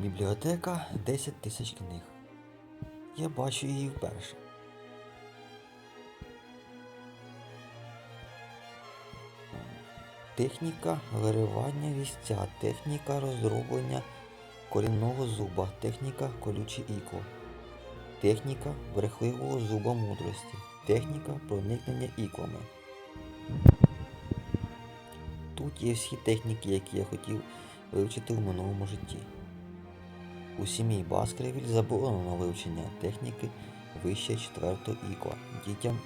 Бібліотека 10 тисяч книг. Я бачу її вперше. Техніка виривання вістя, техніка розроблення корінного зуба, техніка колюче ікло, техніка брехливого зуба мудрості, техніка проникнення іклами. Тут є всі техніки, які я хотів вивчити в минулому житті. У сім'ї Баскервіль заборонено вивчення техніки вище 4 ікла дітям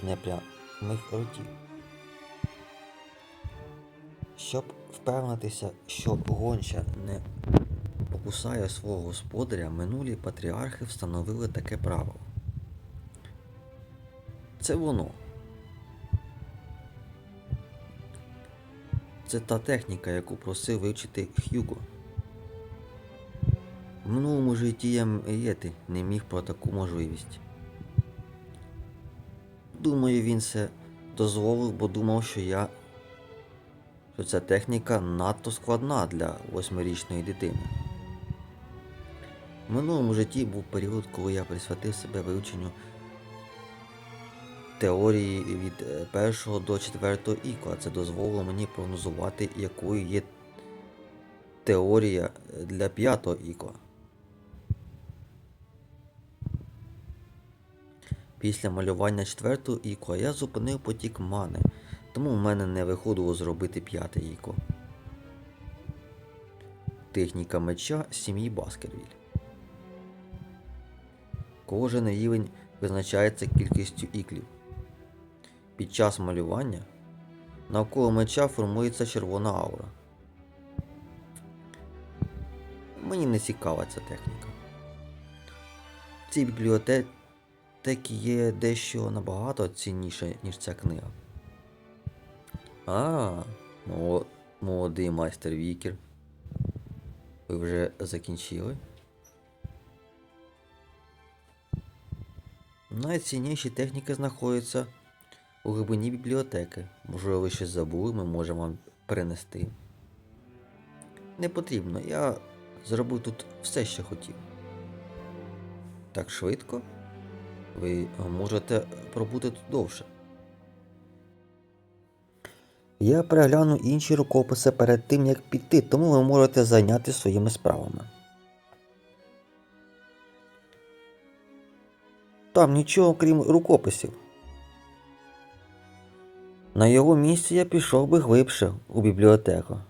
з непрямих ротів. Щоб впевнитися, що гонча не покусає свого господаря, минулі патріархи встановили таке правило. Це воно. Це та техніка, яку просив вивчити Х'юго. В минулому житті я мріяти не міг про таку можливість. Думаю, він це дозволив, бо думав, що я. що ця техніка надто складна для восьмирічної дитини. В минулому житті був період, коли я присвятив себе вивченню теорії від е, першого до четвертого ікла. Це дозволило мені прогнозувати, якою є теорія для п'ятого ікла. Після малювання четвертого ікла я зупинив потік мани, тому в мене не виходило зробити п'яте іко. Техніка меча сім'ї Баскервіль. Кожен рівень визначається кількістю іклів. Під час малювання навколо меча формується червона аура. Мені не цікава ця техніка. В цій бібліотеці є дещо набагато цінніше, ніж ця книга. А, молодий майстер Вікер. Ви вже закінчили? Найцінніші техніки знаходяться у глибині бібліотеки. Можливо, ви щось забули, ми можемо вам перенести. Не потрібно, я зробив тут все, що хотів. Так швидко? Ви можете пробути тут довше. Я перегляну інші рукописи перед тим, як піти, тому ви можете зайнятися своїми справами. Там нічого крім рукописів. На його місці я пішов би глибше у бібліотеку.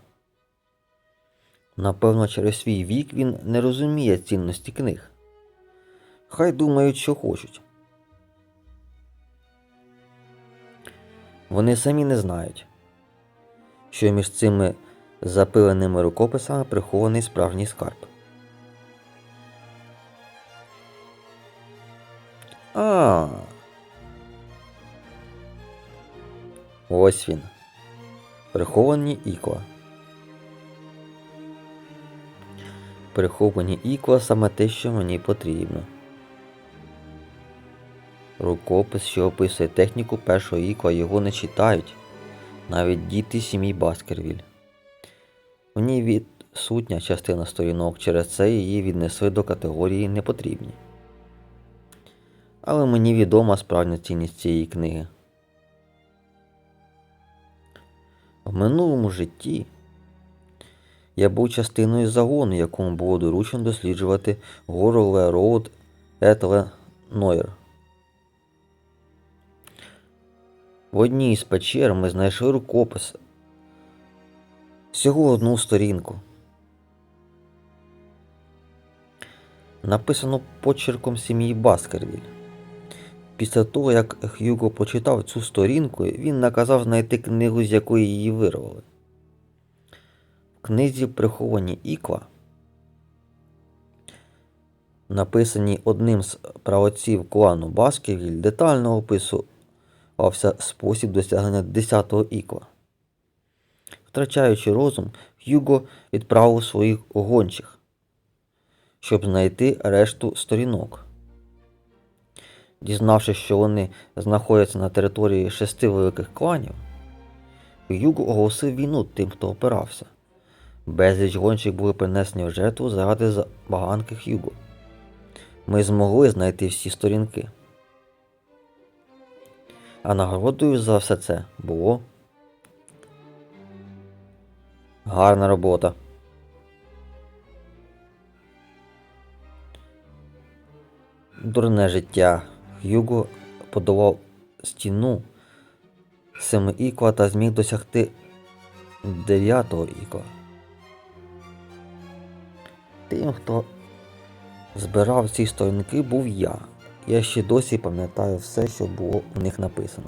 Напевно, через свій вік він не розуміє цінності книг. Хай думають, що хочуть. Вони самі не знають, що між цими запиленими рукописами прихований справжній скарб. А. Ось він. Приховані ікла. Приховані ікла саме те, що мені потрібно. Рукопис, що описує техніку першого ікла, його не читають. Навіть діти сім'ї Баскервіль. В ній відсутня частина сторінок, через це її віднесли до категорії непотрібні. Але мені відома справжня цінність цієї книги. В минулому житті я був частиною загону, якому було доручено досліджувати гору Лероуд Етле Нойер. В одній із печер ми знайшли рукопис. Всього одну сторінку. Написано почерком сім'ї Баскервіль. Після того, як Х'юго почитав цю сторінку, він наказав знайти книгу, з якої її вирвали. В книзі приховані ікла, написані одним з праотців клану Баскервіль, детально описувався спосіб досягнення 10-го ікла. Втрачаючи розум, Х'юго відправив своїх гончих, щоб знайти решту сторінок. Дізнавшись, що вони знаходяться на території шести великих кланів, Юго оголосив війну тим, хто опирався. Безліч гонщик були принесені в жертву заради забаганки Х'юго. Ми змогли знайти всі сторінки. А нагородою за все це було гарна робота. Дурне життя. Х'юго подолав стіну семи ікла та зміг досягти дев'ятого ікла. Тим, хто збирав ці сторінки, був я. Я ще досі пам'ятаю все, що було у них написано.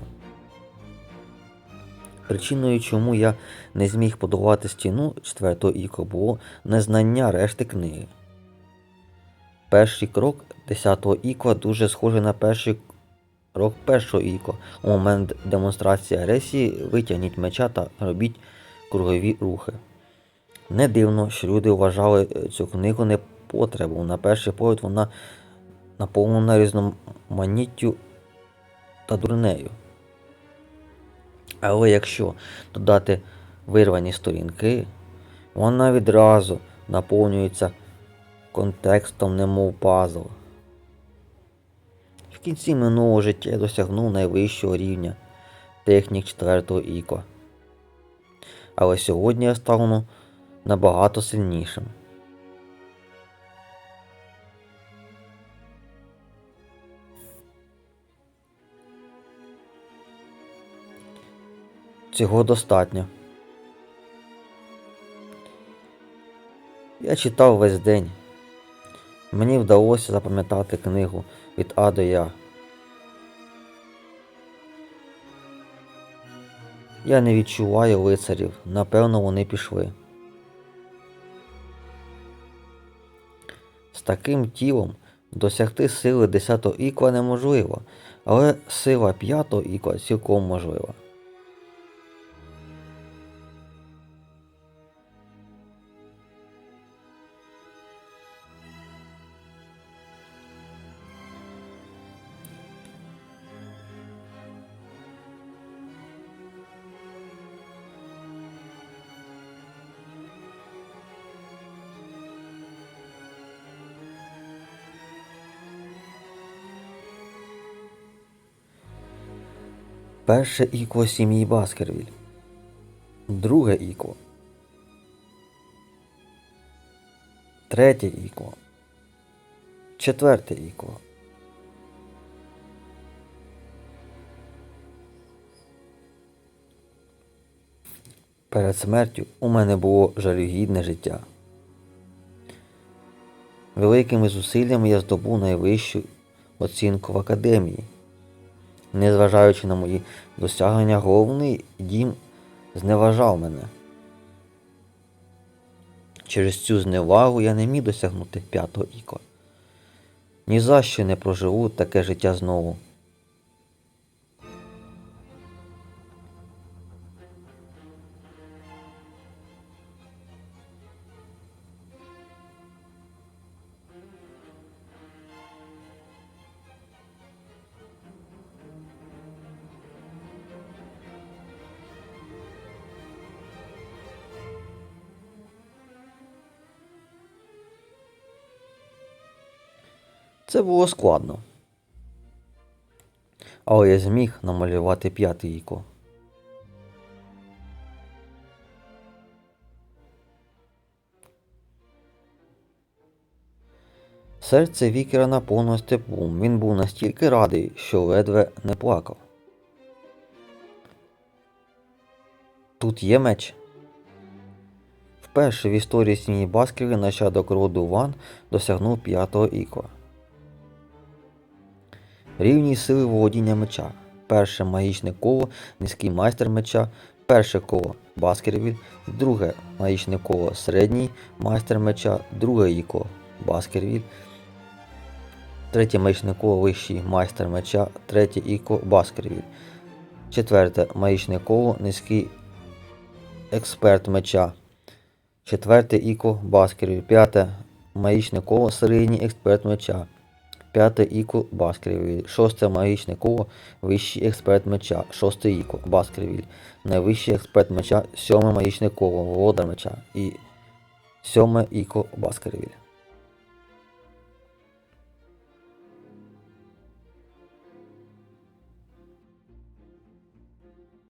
Причиною, чому я не зміг подолати стіну четвертого ікла, було незнання решти книги. Перший крок десятого ікла дуже схожий на перший крок першого ікла. У момент демонстрації агресії витягніть меча та робіть кругові рухи. Не дивно, що люди вважали цю книгу непотребу. На перший погляд вона наповнена різноманіттю та дурнею. Але якщо додати вирвані сторінки, вона відразу наповнюється контекстом, немов пазл. В кінці минулого життя я досягнув найвищого рівня технік 4 ікла. Але сьогодні я стану набагато сильнішим. Цього достатньо. Я читав весь день. Мені вдалося запам'ятати книгу від А до Я. Я не відчуваю лицарів, напевно, вони пішли. З таким тілом досягти сили 10 ікла неможливо, але сила 5 ікла цілком можлива. Перше ікло сім'ї Баскервіль. Друге ікло. Третє ікло. Четверте ікло. Перед смертю у мене було жалюгідне життя. Великими зусиллями я здобув найвищу оцінку в академії. Незважаючи на мої досягнення, головний дім зневажав мене. Через цю зневагу я не міг досягнути п'ятого іко. Ні за що не проживу таке життя знову. Це було складно. Але я зміг намалювати п'ятий іко. Серце Вікера наповнилось теплом. Він був настільки радий, що ледве не плакав. Тут є меч. Вперше в історії сім'ї Баскерів нащадок роду Ван досягнув п'ятого ікла. Рівні сили володіння меча. Перше магічне коло, низький майстер меча, перше коло Баскервіль, друге магічне коло середній майстер меча, друге іко Баскервіль, третє магічне коло вищий майстер меча, третє іко Баскервіль, четверте магічне коло низький експерт меча, четверте іко Баскервіль, п'яте магічне коло середній експерт меча. П'яте іко Баскервіль. Шосте магічне коло вищий експерт меча. Шосте іко Баскервіль. Найвищий експерт меча. Сьоме магічне коло Володар меча. І Сьоме Іко Баскервіль.